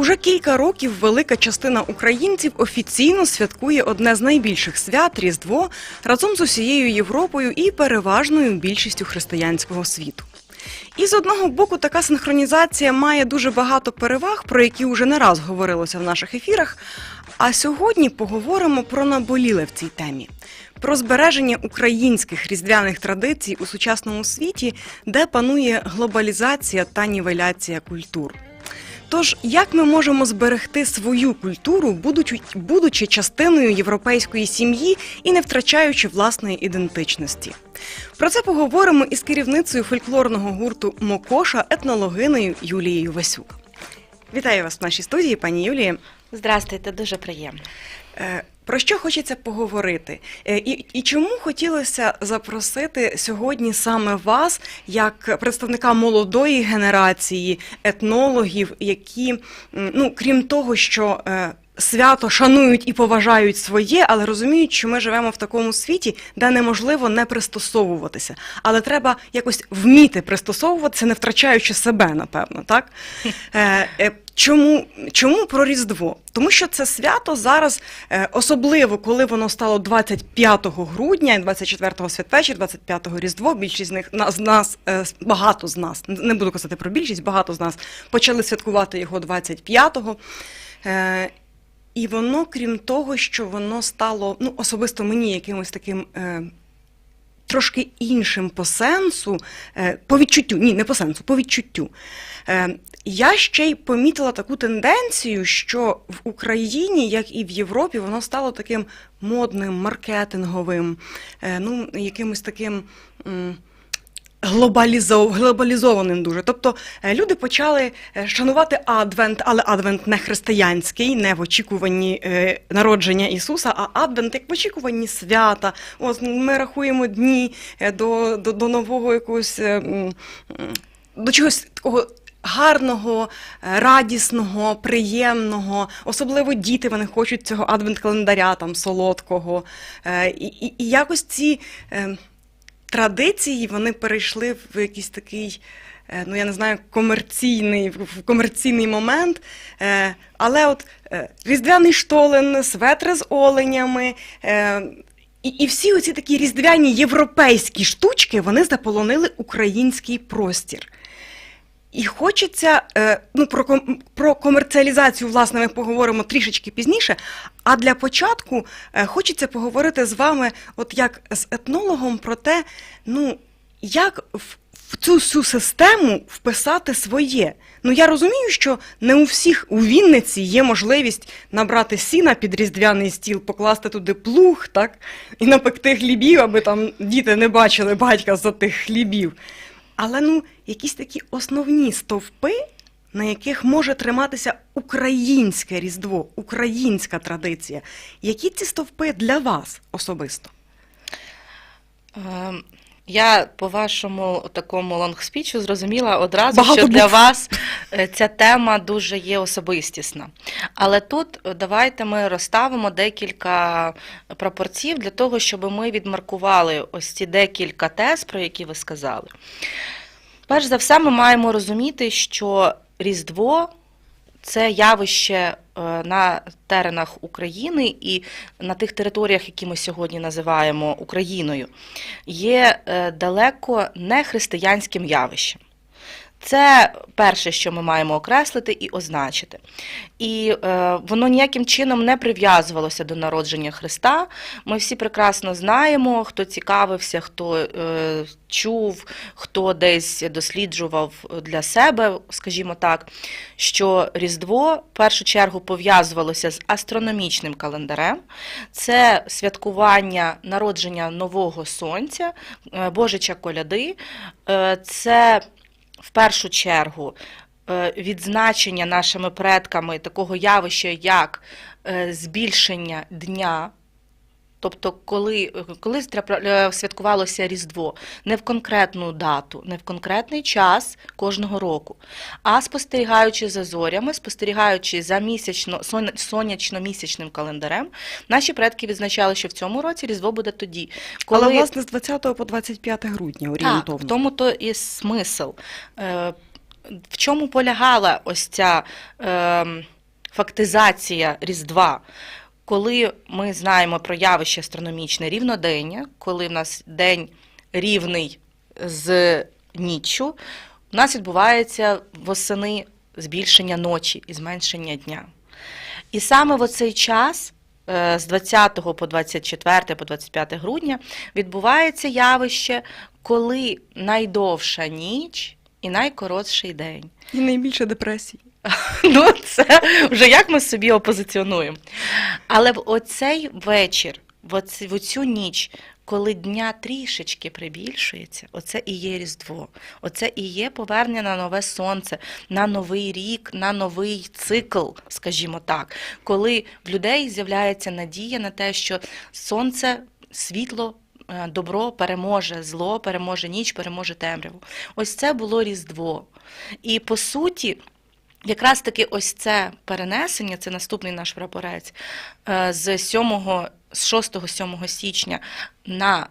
Уже кілька років велика частина українців офіційно святкує одне з найбільших свят Різдво разом з усією Європою і переважною більшістю християнського світу. І з одного боку, така синхронізація має дуже багато переваг, про які вже не раз говорилося в наших ефірах. А сьогодні поговоримо про наболіле в цій темі. Про збереження українських різдвяних традицій у сучасному світі, де панує глобалізація та нівеляція культур. Тож, як ми можемо зберегти свою культуру, будучи, будучи частиною європейської сім'ї і не втрачаючи власної ідентичності? Про це поговоримо із керівницею фольклорного гурту Мокоша, етнологиною Юлією Васюк. Вітаю вас в нашій студії, пані Юлії. Здрастуйте, дуже приємно. Про що хочеться поговорити? Е, І, і чому хотілося запросити сьогодні саме вас, як представника молодої генерації етнологів, які, ну крім того, що е, свято шанують і поважають своє, але розуміють, що ми живемо в такому світі, де неможливо не пристосовуватися. Але треба якось вміти пристосовуватися, не втрачаючи себе, напевно, так? Е, е, Чому, чому про Різдво? Тому що це свято зараз, е, особливо коли воно стало 25 грудня, 24-го святвечір, 25-го Різдво. Більшість з них з нас, багато з нас, не буду казати про більшість, багато з нас почали святкувати його 25-го. І воно, крім того, що воно стало ну, особисто мені якимось таким. Е, Трошки іншим по сенсу, е, по відчуттю, ні, не по сенсу, по відчуттю. Е, Я ще й помітила таку тенденцію, що в Україні, як і в Європі, воно стало таким модним, маркетинговим, е, ну, якимось таким. Глобалізованим дуже. Тобто е, люди почали е, шанувати Адвент, але Адвент не християнський, не в очікуванні е, народження Ісуса, а Адвент як в очікуванні свята. Ось ми рахуємо дні до, до, до нового якогось до чогось такого. Гарного, радісного, приємного, особливо діти вони хочуть цього адвент-календаря там солодкого. І, і, і якось ці традиції вони перейшли в якийсь такий, е, ну я не знаю, комерційний, в комерційний момент. Е, Але от е, різдвяний штолен, светри з оленями. І, і всі оці такі різдвяні європейські штучки вони заполонили український простір. І хочеться е, ну, про, про комерціалізацію, власне, ми поговоримо трішечки пізніше. А для початку е, хочеться поговорити з вами, от як з етнологом, про те, ну, як в цю всю систему вписати своє. Ну я розумію, що не у всіх у Вінниці є можливість набрати сіна під різдвяний стіл, покласти туди плуг, так, і напекти хлібів, аби там діти не бачили батька за тих хлібів. Але ну, якісь такі основні стовпи, на яких може триматися українське різдво, українська традиція. Які ці стовпи для вас особисто? Я по вашому такому лонгспічу зрозуміла одразу, Багато що для вас е, ця тема дуже є особистісна. Але тут е, давайте ми розставимо декілька пропорцій для того, щоб ми відмаркували ось ці декілька тез, про які ви сказали. Перш за все, ми маємо розуміти, що Різдво це явище е, на теренах України і на тих територіях, які ми сьогодні називаємо Україною, є е, далеко не християнським явищем. Це перше, що ми маємо окреслити і означити. І е, воно ніяким чином не прив'язувалося до народження Христа. Ми всі прекрасно знаємо, хто цікавився, хто е, чув, хто десь досліджував для себе, скажімо так, що Різдво в першу чергу пов'язувалося з астрономічним календарем. Це святкування народження нового сонця, е, Божича коляди. Е, Це в першу чергу е, відзначення нашими предками такого явища, як е, збільшення дня Тобто, коли трапля- е, святкувалося Різдво не в конкретну дату, не в конкретний час кожного року, а спостерігаючи за зорями, спостерігаючи за місячно сонячно-місячним календарем, наші предки відзначали, що в цьому році Різдво буде тоді. Коли Але власне з 20 по 25 грудня так, орієнтовно. в тому то і смисл. Е, В чому полягала ось ця е, фактизація Різдва? Коли ми знаємо про явище астрономічне рівнодення, коли в нас день рівний з ніччю, у нас відбувається восени збільшення ночі і зменшення дня. І саме в оцей час, е, з 20 по 24 по 25 грудня, відбувається явище, коли найдовша ніч і найкоротший день. І найбільше депресії. Ну, це вже як ми собі опозиціонуємо. Але в оцей вечір, в, оцю ніч, коли дня трішечки прибільшується, оце і є Різдво. Оце і є повернення на нове сонце, на новий рік, на новий цикл, скажімо так, коли в людей з'являється надія на те, що сонце, світло. е, Добро переможе зло, переможе ніч, переможе темряву. Ось це було Різдво. І по суті, Якраз таки ось це перенесення, це наступний наш прапорець, е, з 7, з 6-7 січня на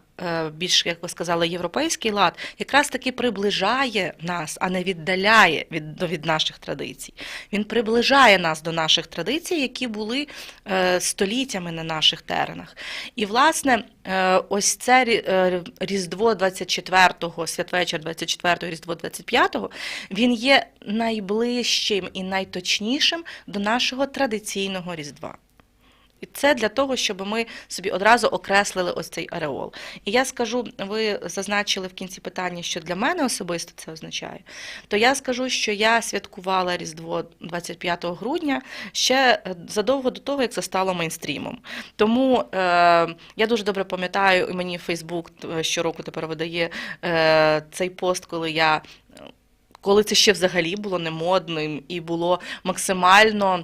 більш, як ви сказали, європейський лад, якраз таки приближає нас, а не віддаляє від, від наших традицій. Він приближає нас до наших традицій, які були е, століттями на наших теренах. І, власне, е, ось це е, Різдво 24-го, святвечір 24-го, Різдво 25-го, він є найближчим і найточнішим до нашого традиційного Різдва. І це для того, щоб ми собі одразу окреслили ось цей ареол. І я скажу, ви зазначили в кінці питання, що для мене особисто це означає. То я скажу, що я святкувала Різдво 25 грудня ще е, задовго до того, як це стало мейнстрімом. Тому е, я дуже добре пам'ятаю, і мені Фейсбук е, щороку тепер видає е, цей пост, коли я. е, Коли це ще взагалі було не модним і було максимально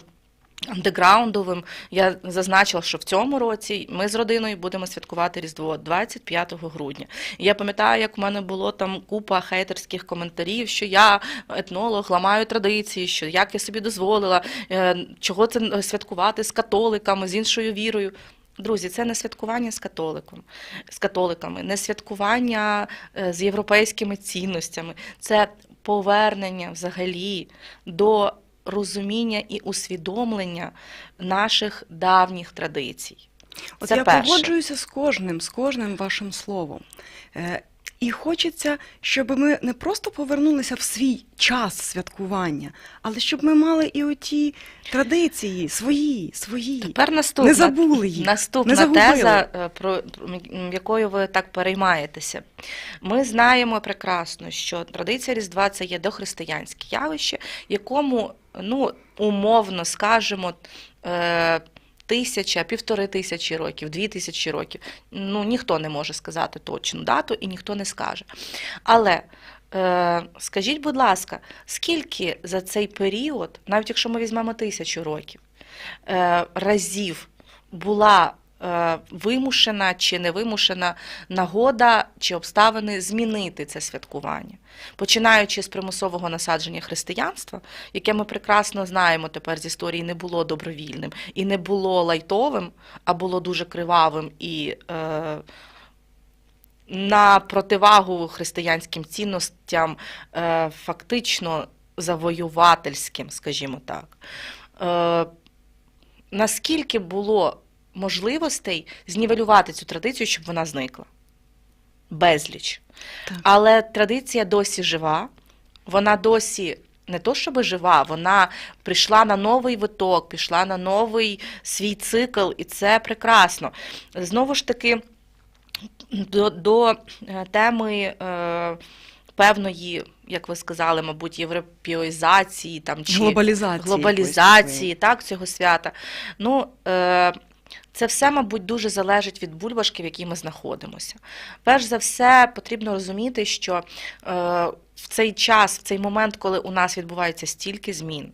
андеграундовим, я зазначила, що в цьому році ми з родиною будемо святкувати Різдво 25 грудня. І я пам'ятаю, як у мене було там купа хейтерських коментарів, що я етнолог, ламаю традиції, що як я собі дозволила, е, чого це святкувати з католиками, з іншою вірою. Друзі, це не святкування з католиком, з католиками, не святкування е, з європейськими цінностями, це повернення взагалі до розуміння і усвідомлення наших давніх традицій. От Це я перше. погоджуюся з кожним, з кожним вашим словом. Е, І хочеться, щоб ми не просто повернулися в свій час святкування, але щоб ми мали і оті традиції свої, свої. Тепер наступна, Не забули їх, наступна не загубили. теза, е, про якою ви так переймаєтеся. Ми знаємо прекрасно, що традиція Різдва це є дохристиянське явище, якому, ну, умовно скажемо, е, тисяча, півтори тисячі років, дві тисячі років. Ну, ніхто не може сказати точну дату і ніхто не скаже. Але е, скажіть, будь ласка, скільки за цей період, навіть якщо ми візьмемо тисячу років, е, разів була вимушена чи невимушена нагода чи обставини змінити це святкування, починаючи з примусового насадження християнства, яке ми прекрасно знаємо тепер з історії, не було добровільним і не було лайтовим, а було дуже кривавим і. Е, на противагу християнським цінностям, е, фактично завоювательським, скажімо так. Е, наскільки було можливостей знівелювати цю традицію, щоб вона зникла? Безліч. Так. Але традиція досі жива, вона досі. Не то, щоб жива, вона прийшла на новий виток, пішла на новий свій цикл, і це прекрасно. Знову ж таки, до, до е, теми е, певної, як ви сказали, мабуть, європеїзації там, чи Глобалізації. глобалізації так, цього свята. Ну, е, це все, мабуть, дуже залежить від бульбашки, в якій ми знаходимося. Перш за все, потрібно розуміти, що е, в цей час, в цей момент, коли у нас відбувається стільки змін,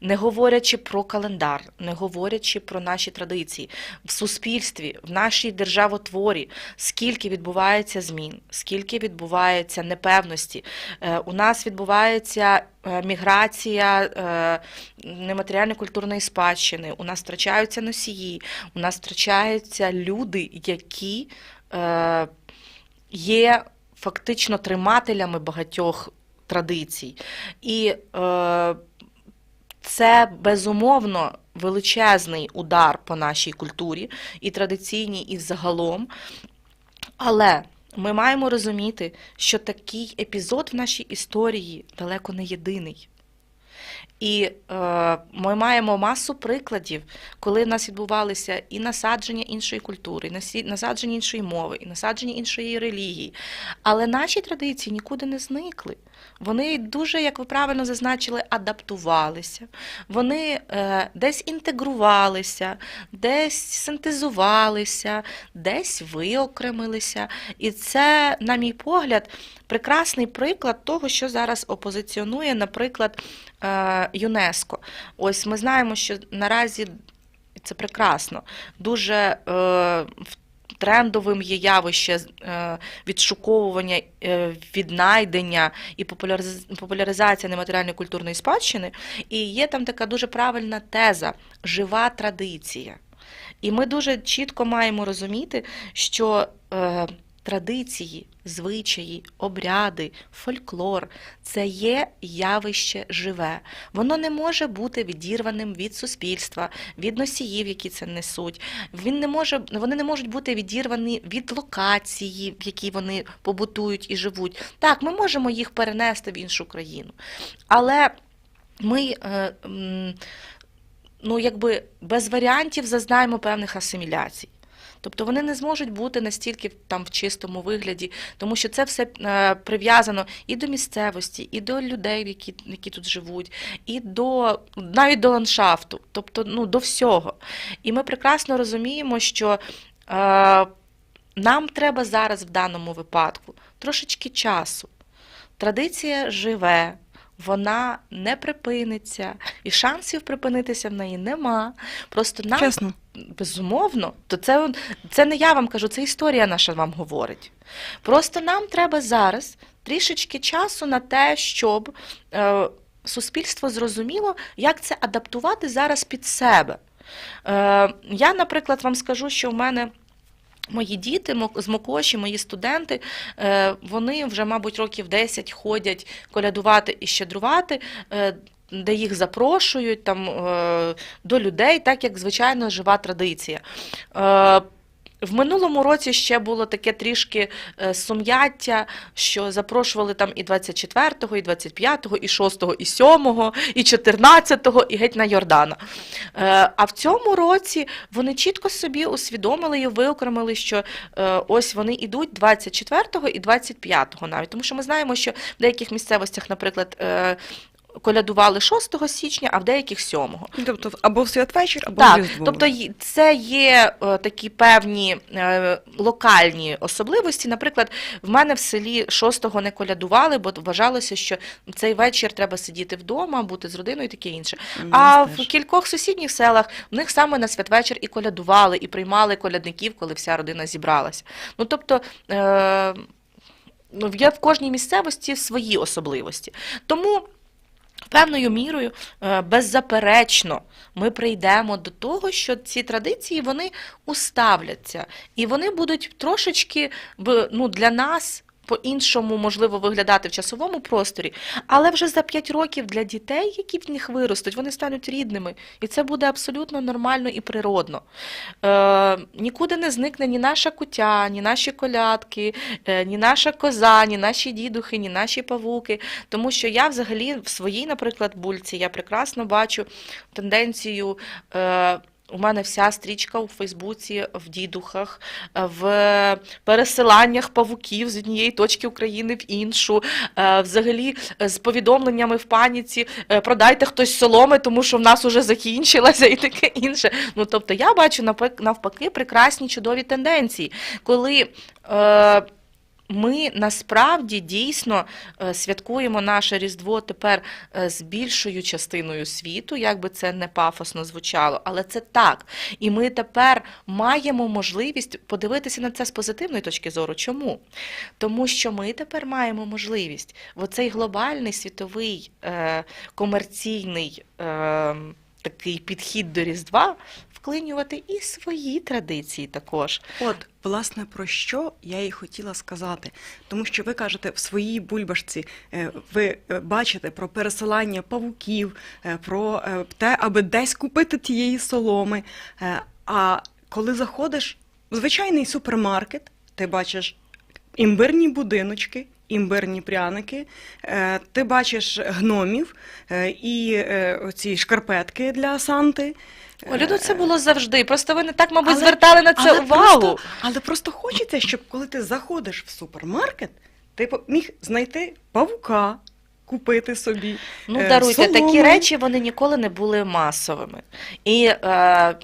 не говорячи про календар, не говорячи про наші традиції в суспільстві, в нашій державотворі, скільки відбувається змін, скільки відбувається непевності. Е, У нас відбувається е, міграція е, нематеріально-культурної спадщини, у нас втрачаються носії, у нас втрачаються люди, які є фактично тримателями багатьох традицій. І е, це безумовно величезний удар по нашій культурі і традиційній, і загалом. Але ми маємо розуміти, що такий епізод в нашій історії далеко не єдиний. І е, ми маємо масу прикладів, коли в нас відбувалися і насадження іншої культури, і насадження іншої мови, і насадження іншої релігії. Але наші традиції нікуди не зникли. Вони дуже, як ви правильно зазначили, адаптувалися. Вони е, десь інтегрувалися, десь синтезувалися, десь виокремилися. І це, на мій погляд, прекрасний приклад того, що зараз опозиціонує, наприклад, е, ЮНЕСКо. Ось ми знаємо, що наразі це прекрасно, дуже е, в- трендовим є явище е, відшуковування, е, віднайдення і популяризація нематеріальної культурної спадщини. І є там така дуже правильна теза жива традиція. І ми дуже чітко маємо розуміти, що е, традиції, звичаї, обряди, фольклор це є явище живе. Воно не може бути відірваним від суспільства, від носіїв, які це несуть. Він не може, вони не можуть бути відірвані від локації, в якій вони побутують і живуть. Так, ми можемо їх перенести в іншу країну. Але ми. Е, ну, якби без варіантів зазнаємо певних асиміляцій. Тобто вони не зможуть бути настільки там в чистому вигляді, тому що це все е, прив'язано і до місцевості, і до людей, які, які тут живуть, і до навіть до ландшафту, тобто ну, до всього. І ми прекрасно розуміємо, що е, нам треба зараз в даному випадку трошечки часу. Традиція живе, вона не припиниться, і шансів припинитися в неї нема. Просто нам Чесно. безумовно, то це, це не я вам кажу, це історія наша вам говорить. Просто нам треба зараз трішечки часу на те, щоб е, суспільство зрозуміло, як це адаптувати зараз під себе. Е, я, наприклад, вам скажу, що в мене. Мої діти з Мокоші, мої студенти, е, вони вже, мабуть, років 10 ходять колядувати і щедрувати, е, де їх запрошують там, е, до людей, так як звичайно жива традиція. В минулому році ще було таке трішки е, сум'яття, що запрошували там і 24-го, і 25-го, і 6-го, і 7-го, і 14-го, і геть на Йордана. Е, А в цьому році вони чітко собі усвідомили і виокремили, що е, ось вони йдуть 24-го і 25-го навіть. Тому що ми знаємо, що в деяких місцевостях, наприклад, колядували 6 січня, а в деяких 7-го. Тобто або в святвечір, або в Так, Різдво. тобто це є е, такі певні е, локальні особливості. Наприклад, в мене в селі 6-го не колядували, бо вважалося, що цей вечір треба сидіти вдома, бути з родиною і таке інше. У А нас в теж. кількох сусідніх селах в них саме на святвечір і колядували, і приймали колядників, коли вся родина зібралася. Ну тобто. Е- Ну, є в кожній місцевості свої особливості. Тому певною мірою, е, беззаперечно, ми прийдемо до того, що ці традиції вони уставляться, і вони будуть трошечки ну, для нас. По-іншому можливо виглядати в часовому просторі, але вже за 5 років для дітей, які в них виростуть, вони стануть рідними, і це буде абсолютно нормально і природно. Е, нікуди не зникне ні наша кутя, ні наші колядки, е, ні наша коза, ні наші дідухи, ні наші павуки. Тому що я взагалі в своїй, наприклад, бульці я прекрасно бачу тенденцію. Е, у мене вся стрічка у Фейсбуці в дідухах, в пересиланнях павуків з однієї точки України в іншу, е, взагалі з повідомленнями в паніці е, продайте хтось соломи, тому що в нас уже закінчилася і таке інше. Ну тобто я бачу навпаки прекрасні чудові тенденції, коли. Е, Ми насправді дійсно е, святкуємо наше Різдво тепер е, з більшою частиною світу, як би це не пафосно звучало, але це так. І ми тепер маємо можливість подивитися на це з позитивної точки зору. Чому? Тому що ми тепер маємо можливість в оцей глобальний світовий е, комерційний е, такий підхід до Різдва вклинювати і свої традиції також. От, власне, про що я і хотіла сказати. Тому що ви кажете, в своїй бульбашці е, ви е, бачите про пересилання павуків, е, про те, аби десь купити тієї соломи. А коли заходиш в звичайний супермаркет, ти бачиш імбирні будиночки. Імбирні пряники, е, ти бачиш гномів е, і ці оці шкарпетки для Санти. Олю, ну це було завжди. Просто ви не так, мабуть, Але- звертали на це але увагу. Просто, але просто хочеться, щоб коли ти заходиш в супермаркет, ти міг знайти павука, купити собі. Ну, е, даруйте, такі речі вони ніколи не були масовими. І е,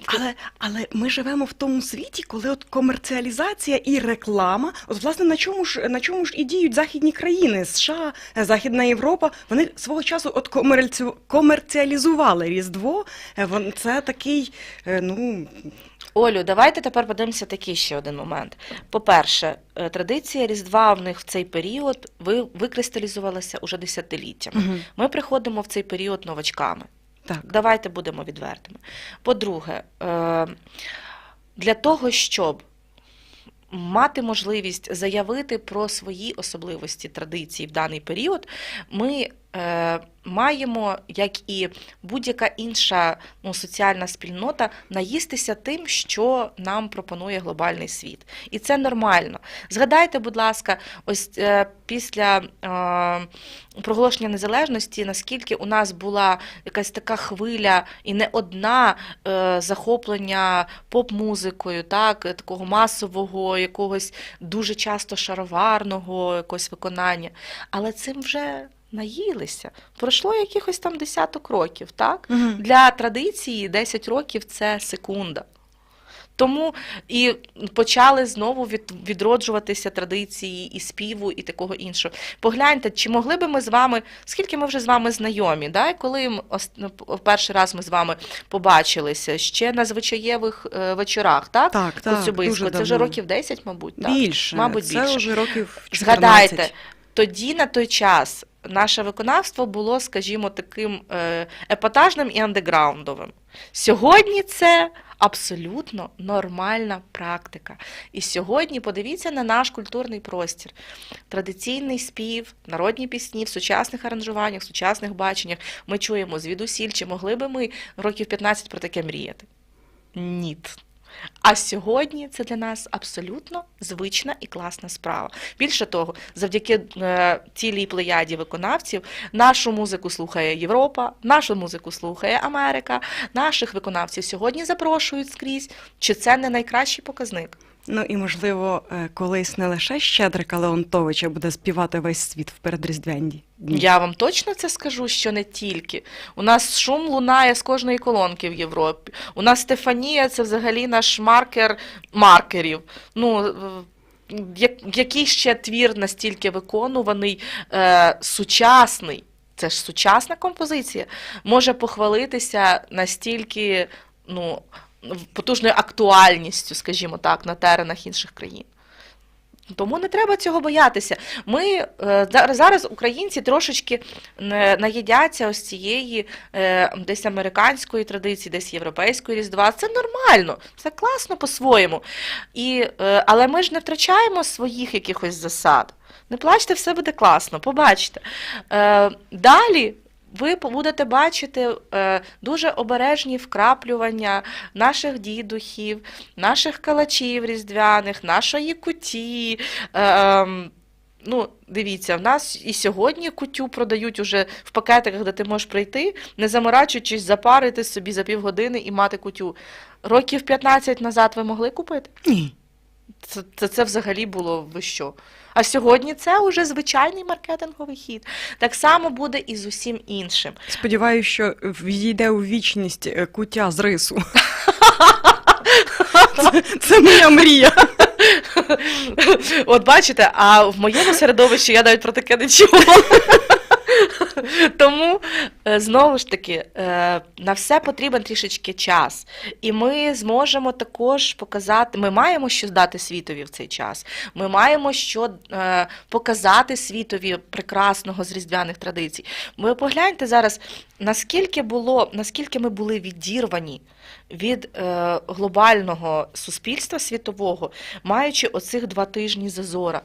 Але, але ми живемо в тому світі, коли от комерціалізація і реклама, от власне на чому ж на чому ж і діють західні країни, США, Західна Європа, вони свого часу от комерці- комерціалізували Різдво. Е, вон- Це такий, е, ну Олю, давайте тепер подивимося такий ще один момент. По-перше, е, традиція Різдва в них в цей період ви- викристалізувалася уже десятиліттями. мгм, Ми приходимо в цей період новачками. так. Давайте будемо відвертими. По-друге, е, для того, щоб мати можливість заявити про свої особливості традиції в даний період, ми маємо, як і будь-яка інша ну, соціальна спільнота, наїстися тим, що нам пропонує глобальний світ. І це нормально. Згадайте, будь ласка, ось е, після е, проголошення незалежності, наскільки у нас була якась така хвиля і не одна е, захоплення поп-музикою, так, е, такого масового, якогось дуже часто шароварного якогось виконання. Але цим вже наїлися. Пройшло якихось там десяток років, так? Мгм. Для традиції 10 років це секунда. Тому і почали знову від, відроджуватися традиції і співу, і такого іншого. Погляньте, чи могли би ми з вами, скільки ми вже з вами знайомі, да? і коли ну, перший раз ми з вами побачилися, ще на звичаєвих е, вечорах, так? Так, так, дуже Це вже років 10, мабуть, так? Більше. Мабуть, це більше. вже років 14. Згадайте, тоді на той час наше виконавство було, скажімо, таким е, епатажним і андеграундовим. Сьогодні це абсолютно нормальна практика. І сьогодні подивіться на наш культурний простір. Традиційний спів, народні пісні в сучасних аранжуваннях, в сучасних баченнях. Ми чуємо звідусіль, чи могли би ми років 15 про таке мріяти? Ні. А сьогодні це для нас абсолютно звична і класна справа. Більше того, завдяки е, цілій плеяді виконавців нашу музику слухає Європа, нашу музику слухає Америка, наших виконавців сьогодні запрошують скрізь. Чи це не найкращий показник? Ну і можливо, е, колись не лише Щедрика Леонтовича буде співати весь світ в передріздвянді. Я вам точно це скажу, що не тільки. У нас шум лунає з кожної колонки в Європі. У нас Стефанія це взагалі наш маркер маркерів. Ну, е, який ще твір настільки виконуваний, е, сучасний, це ж сучасна композиція, може похвалитися настільки ну, потужною актуальністю, скажімо так, на теренах інших країн. Тому не треба цього боятися. Ми е, зараз українці трошечки наїдяться ось цієї е, десь американської традиції, десь європейської різдва. Це нормально, це класно по-своєму. І, е, але ми ж не втрачаємо своїх якихось засад. Не плачте, все буде класно, побачите. Далі. Ви будете бачити е, дуже обережні вкраплювання наших дідухів, наших калачів різдвяних, нашої куті. Е, ем, ну, дивіться, в нас і сьогодні кутю продають уже в пакетиках, де ти можеш прийти, не заморачуючись, запарити собі за півгодини і мати кутю. Років 15 назад ви могли купити? Ні. Це, це, це взагалі було ви що? А сьогодні це вже звичайний маркетинговий хід. Так само буде і з усім іншим. Сподіваюся, що війде у вічність е, куття з рису. Це, це моя мрія. От бачите, а в моєму середовищі я навіть про таке не чула. Тому е, знову ж таки е, на все потрібен трішечки час, і ми зможемо також показати. Ми маємо що здати світові в цей час. Ми маємо що е, показати світові прекрасного з різдвяних традицій. Ви погляньте зараз, наскільки було, наскільки ми були відірвані від е, глобального суспільства світового, маючи оцих два тижні зазора.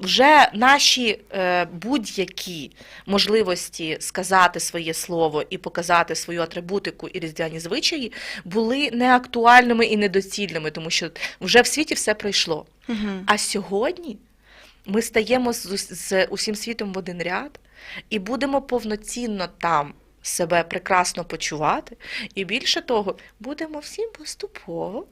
Вже наші е, будь-які можливості сказати своє слово і показати свою атрибутику і різдвяні звичаї були неактуальними і недоцільними, тому що вже в світі все пройшло. Угу. А сьогодні ми стаємо з, з усім світом в один ряд і будемо повноцінно там себе прекрасно почувати. І більше того, будемо всім поступово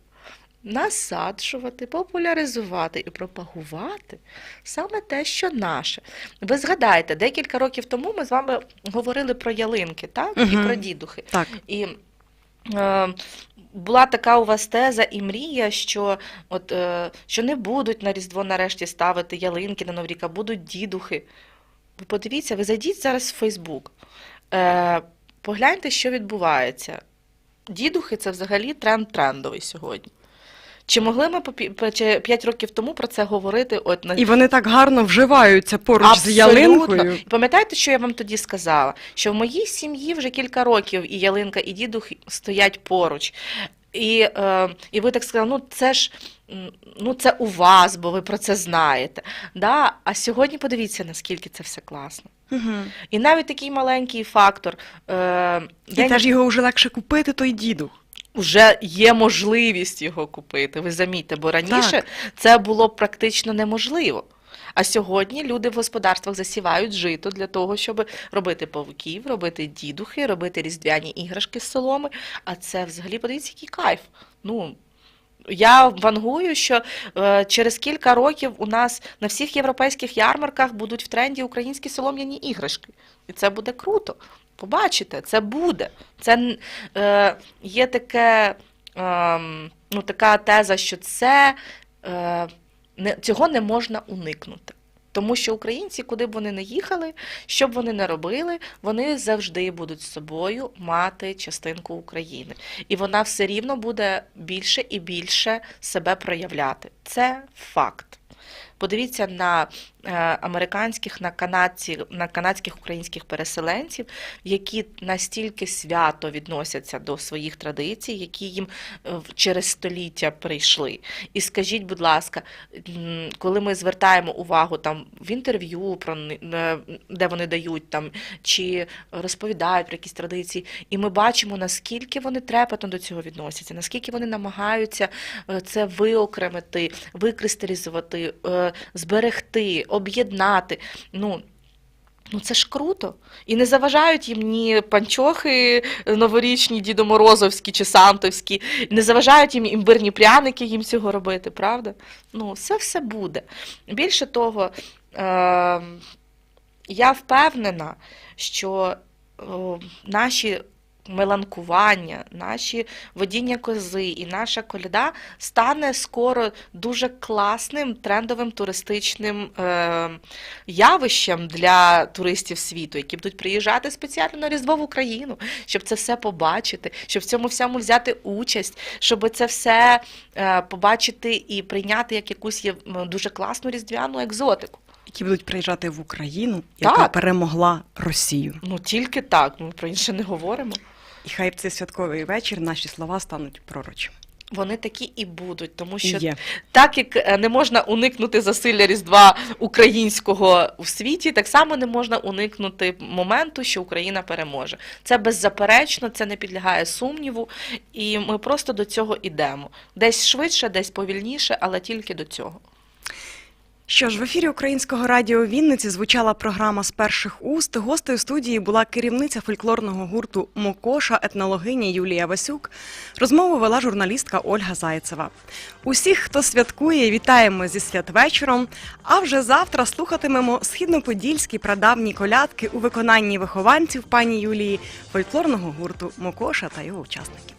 насаджувати, популяризувати і пропагувати саме те, що наше. Ви згадайте, декілька років тому ми з вами говорили про ялинки, так? І про дідухи. Так. І е, була така у вас теза і мрія, що, от, е, що не будуть на Різдво нарешті ставити ялинки на Новий рік, а будуть дідухи. Ви подивіться, ви зайдіть зараз в Фейсбук. Е, погляньте, що відбувається. Дідухи це взагалі тренд трендовий сьогодні. Чи могли ми 5 років тому про це говорити? От на І вони так гарно вживаються поруч з ялинкою. І Пам'ятаєте, що я вам тоді сказала? Що в моїй сім'ї вже кілька років і ялинка, і дідух стоять поруч. І, е, і ви так сказали, ну це ж ну, це у вас, бо ви про це знаєте. Да? А сьогодні подивіться, наскільки це все класно. Угу. І навіть такий маленький фактор. Е, І день- теж його вже легше купити, той дідух. вже є можливість його купити. Ви замітьте, бо раніше Так. це було практично неможливо. А сьогодні люди в господарствах засівають жито для того, щоб робити павуків, робити дідухи, робити різдвяні іграшки з соломи. А це взагалі подивіться, який кайф. Ну, я вангую, що е, через кілька років у нас на всіх європейських ярмарках будуть в тренді українські солом'яні іграшки. І це буде круто. Побачите, це буде. Це е, є таке, ем, ну, така теза, що це е, цього не можна уникнути. Тому що українці, куди б вони не їхали, що б вони не робили, вони завжди будуть з собою мати частинку України. І вона все рівно буде більше і більше себе проявляти. Це факт. Подивіться на е, американських, на, канадці, на канадських українських переселенців, які настільки свято відносяться до своїх традицій, які їм е, через століття прийшли. І скажіть, будь ласка, коли ми звертаємо увагу там в інтерв'ю, про е, де вони дають там, чи розповідають про якісь традиції, і ми бачимо, наскільки вони трепетно до цього відносяться, наскільки вони намагаються це виокремити, викристалізувати, зберегти, об'єднати. Ну, Ну це ж круто. І не заважають їм ні панчохи новорічні, дідоморозовські чи сантовські, не заважають їм імбирні пряники їм цього робити, правда? Ну, все все буде. Більше того, е- я впевнена, що наші меланкування, наші водіння кози і наша коляда стане скоро дуже класним трендовим туристичним е, явищем для туристів світу, які будуть приїжджати спеціально на Різдво в Україну, щоб це все побачити, щоб в цьому всьому взяти участь, щоб це все е, побачити і прийняти як якусь є, дуже класну різдвяну екзотику. Які будуть приїжджати в Україну, яка Так. перемогла Росію. Ну тільки так, ми про інше не говоримо. І хай в цей святковий вечір наші слова стануть пророчими. Вони такі і будуть, тому що є. так як е, не можна уникнути засилля Різдва українського у світі, так само не можна уникнути моменту, що Україна переможе. Це беззаперечно, це не підлягає сумніву, і ми просто до цього йдемо. Десь швидше, десь повільніше, але тільки до цього. Що ж, в ефірі Українського радіо Вінниці звучала програма з перших уст. Гостею студії була керівниця фольклорного гурту Мокоша, етнологиня Юлія Васюк. Розмову вела журналістка Ольга Зайцева. Усіх, хто святкує, вітаємо зі святвечором. А вже завтра слухатимемо східноподільські прадавні колядки у виконанні вихованців пані Юлії, фольклорного гурту Мокоша та його учасників.